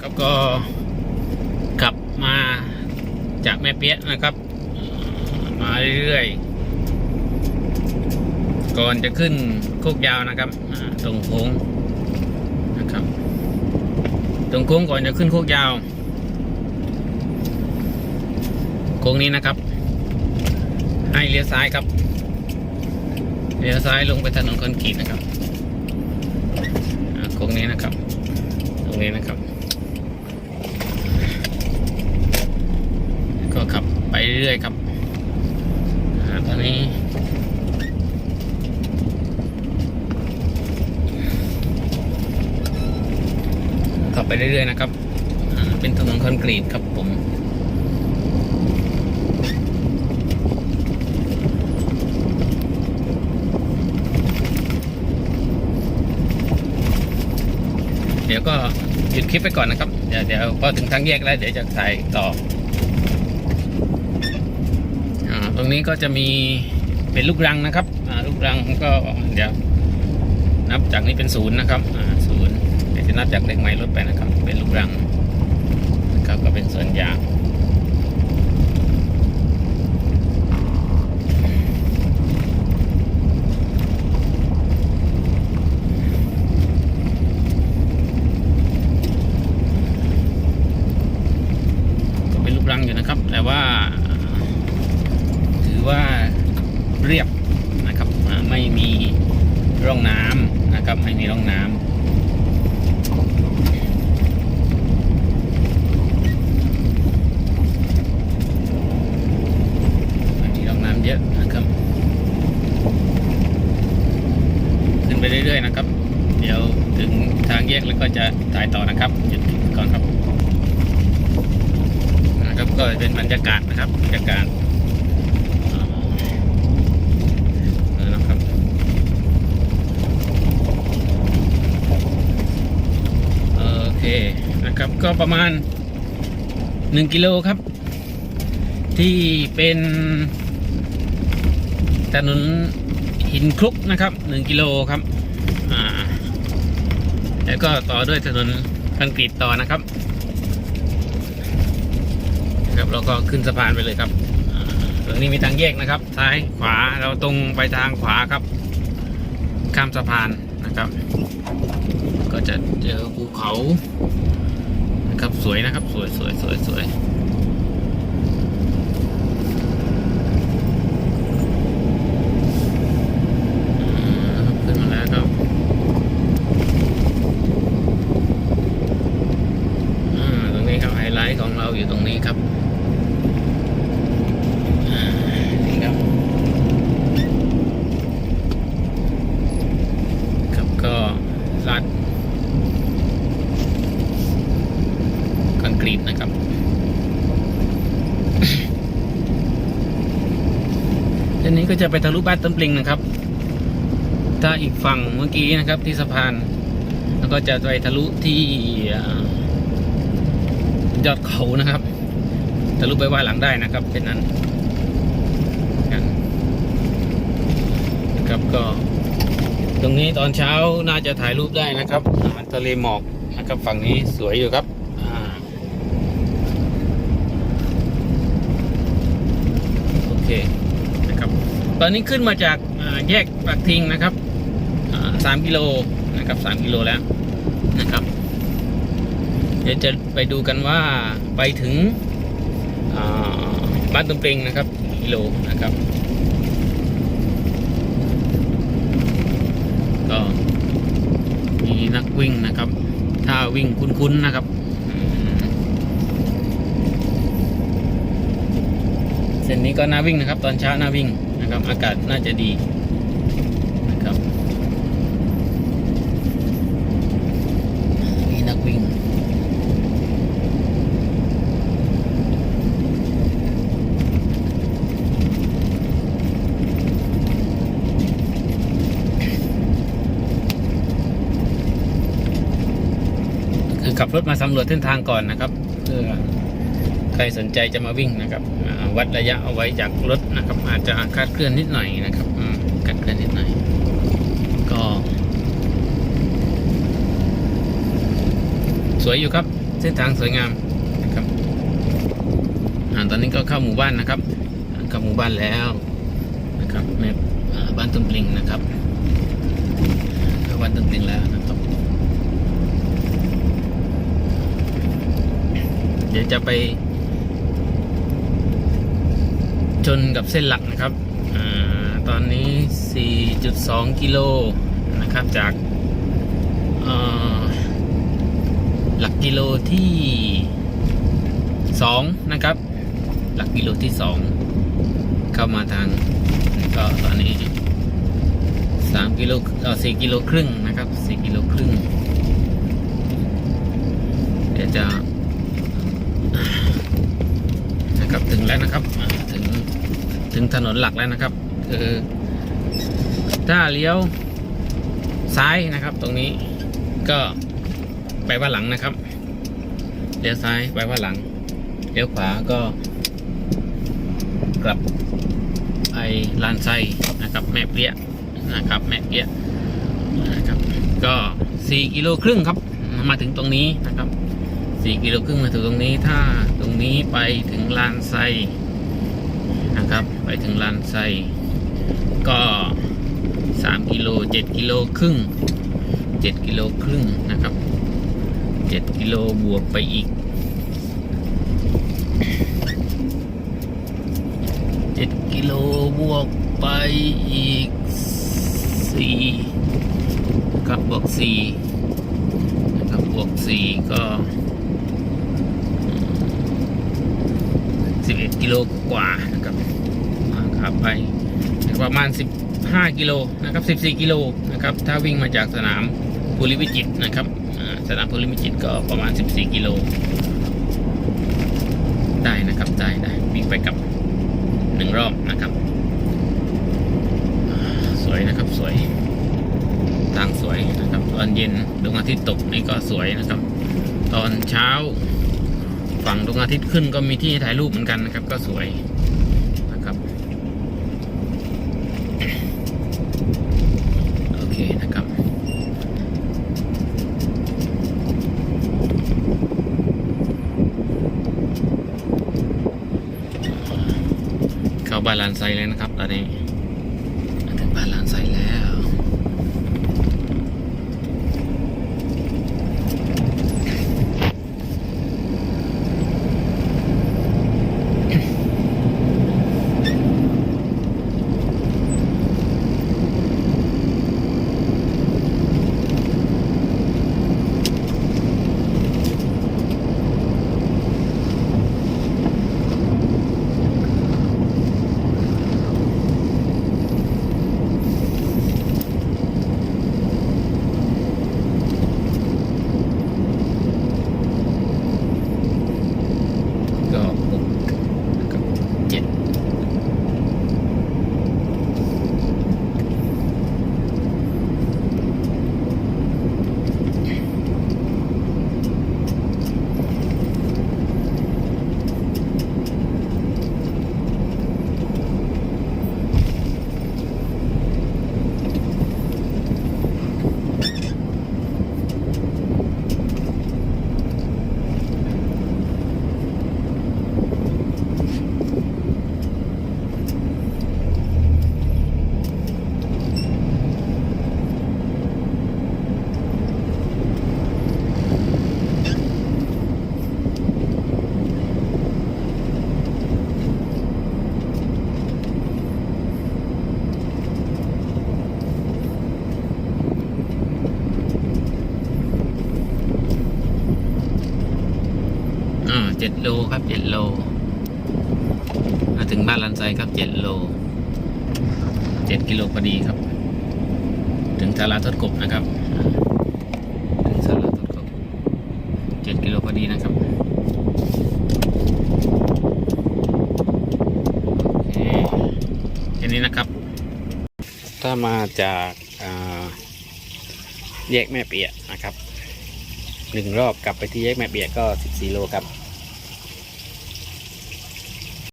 ครับก็ขับมาจากแม่เปี้ยนะครับ มาเรื่อยๆ ก่อนจะขึ้นโคกยาวนะครับตรงโค้งนะครับ ตรงโค้งก่อนจะขึ้นโคกยาว โค้งนี้นะครับ ให้เลี้ยวซ้ายครับเลี้ยวซ้ายลงไปถนนคอนกรีตนะครับโค้งนี้นะครับ ตรงนี้นะครับ ก็ขับไปเรื่อยครับอ่าตอนนี้ขับไปเรื่อยๆนะครับอ่าเป็นถนนคอนกรีตครับผมเดี๋ยวก็หยุดคลิปไปก่อนนะครับ เดี๋ยวเดี๋ยวพอถึงทางแยกแล้ว เดี๋ยวจะถ่ายต่ออาต รงนี้ก็จะมีเป็นลูกรังนะครับลูกรังก็เดี๋ยวนับจากนี้เป็นศูนย์นะครับศูนย์เดี๋ยวจะนับจากเลขไม้ลดไปนะครับ เป็นลูกรังนะครับก็เป็นส่วนยางก็เป็นลูกรังอยู่นะครับ แต่ว่า อว่าเรียบนะครับไม่มีร่องน้ำนะครับไม่มีร่องน้ำไม่มีร่องน้ำเยอะนะครับ ขึ้นไปเรื่อยๆนะครับ เดี๋ยวถึงทางแยกแล้วก็จะถ่ายต่อนะครับหยุดก่อนครับ นะครับก็เป็นบรรยากาศนะครับบรรยากาศ นะครับโอเคนะ ครับก็ประมาณ 1 กิโลครับ ที่เป็นถนนหินคลุกนะครับ 1 กิโลครับแล้วก็ต่อด้วยถนนคอนกรีตต่อนะครับครับแล้วก็ขึ้นสะพานไปเลยครับตรงนี้มีทางแยกนะครับ ซ้ายขวาเราตรงไปทางขวาครับ ข้ามสะพานนะครับ ก็จะเจอภูเขา ครับสวยนะครับ สวยสวยสวยสวยอ่าขึ้นมาแล้วครับอ่าตรงนี้ครับไฮไลท์ของเราอยู่ตรงนี้ครับ นี่ครับครับก็ลาดคอนกรีตนะครับ เส้นนี้ก็ จะไปทะลุบ้านต้นปลิงนะครับ ถ้าอีกฝั่งเมื่อกี้นะครับที่สะพาน แล้วก็จะไปทะลุที่ยอดเขานะครับทะลุไปว่าหลังได้นะครับเป็นนั้นนะครับก็ ตรงนี้ตอนเช้าน่าจะถ่ายรูปได้นะครับทะเลหมอกนะครับฝั่งนี้สวยอยู่ครับอ่าโอเคนะครับ ตอนนี้ขึ้นมาจากแยกปากทิงนะครับสามกิโลนะครับสามกิโลแล้วนะครับ เดี๋ยวจะไปดูกันว่าไปถึงบ้านตุมปงนะครับกิโลนะครับก็มีนักวิ่งนะครับ ถ้าวิ่งคุ้นๆนะครับ เส้นนี้ก็น่าวิ่งนะครับ ตอนเช้าน่าวิ่ง นะครับ อากาศน่าจะดีนะครับมีนักวิ่งคือขับรถมาสำรวจเส้นทางก่อนนะครับ เพื่อ รสนใจจะมาวิ่งนะครับวัดระยะเอาไว้จากรถนะครับ อาจจะคาดเคลื่อนนิดหน่อยนะครับคาดเคลื่อนนิดหน่อย ก็ สวยอยู่ครับ เส้นทางสวยงามนะครับอตอนนี้ก็เข้าหมู่บ้านนะครับเข้าหมู่บ้านแล้วนะครับแม่อ่าบ้านตุ้มปลิงนะครับเข้าบ้านตุ้มปลิงแล้วนะครับเดี๋ยวจะไป ชนกับเส้นหลักนะครับอตอนนี้ 4.2 กิโลนะครับจากหลักกิโลที่ 2 นะครับ หลักกิโลที่ 2 เข้ามาทางก็ตอนนี้ 3 กิโลเออ4กิโลครึ่งนะครับ 4 กิโลครึ่ง เดี๋ยวจะนะครับถึงแล้วนะครับถึง ถึงถนนหลักแล้วนะครับ คือถ้าเลี้ยวซ้ายนะครับ ตรงนี้ก็ไปว่าหลังนะครับ เลี้ยวซ้ายไปว่าหลัง เลี้ยวขวาก็ กลับไปลานไซนะครับ แม่เปี้ยนะครับ แม่เปี้ยนะครับ ก็4กิโลครึ่งครับ มาถึงตรงนี้นะครับสี่กิโลครึ่งมาถึงตรงนี้ถ้าตรงนี้ไปถึงลานไซ นะครับ ไปถึงลานไซก็สามกิโลเจ็ดกิโลครึ่งเจ็ดกิโลครึ่งนะครับเจ็ดกิโลบวกไปอีกเจ็ดกิโลบวกไปอีกสี่ครับบวกสี่นะครับบวกสี่ก็ 11 กิ โลกว่านะครับขับไปประมาณ 15 กิโลนะครับ 14 กิโลนะครับ ถ้าวิ่งมาจากสนามภูริวิจิตนะครับสนามภูริวิจิตก็ประมาณ 14 กิโล ได้นะครับ ได้ได้วิ่งไปกับหนึ่งรอบนะครับ สวยนะครับสวยทางสวยนะครับ ตอนเย็นดวงอาทิตย์ตกนี่ก็สวยนะครับ ตอนเช้า ฝั่งดวงอาทิตย์ขึ้นก็มีที่ถ่ายรูปเหมือนกันนะครับ ก็สวยนะครับโอเคนะครับ เข้าบ้านลานไซเลยนะครับตอนนี้ อ่าเจ็ดโลครับเจ็ดโลมาถึงบ้านลันไซครับเจ็ดโลเจ็ดกิโลพอดีครับ ถึงศาลาทดกบนะครับ ถึงศาลาทดกบเจ็ดกิโลพอดีนะครับโอเคแค่นี้นะครับ ถ้ามาจากแยกแม่เปียะนะครับหนึ่งรอบกลับไปที่แยกแม่เปียะก็ 14 โลครับ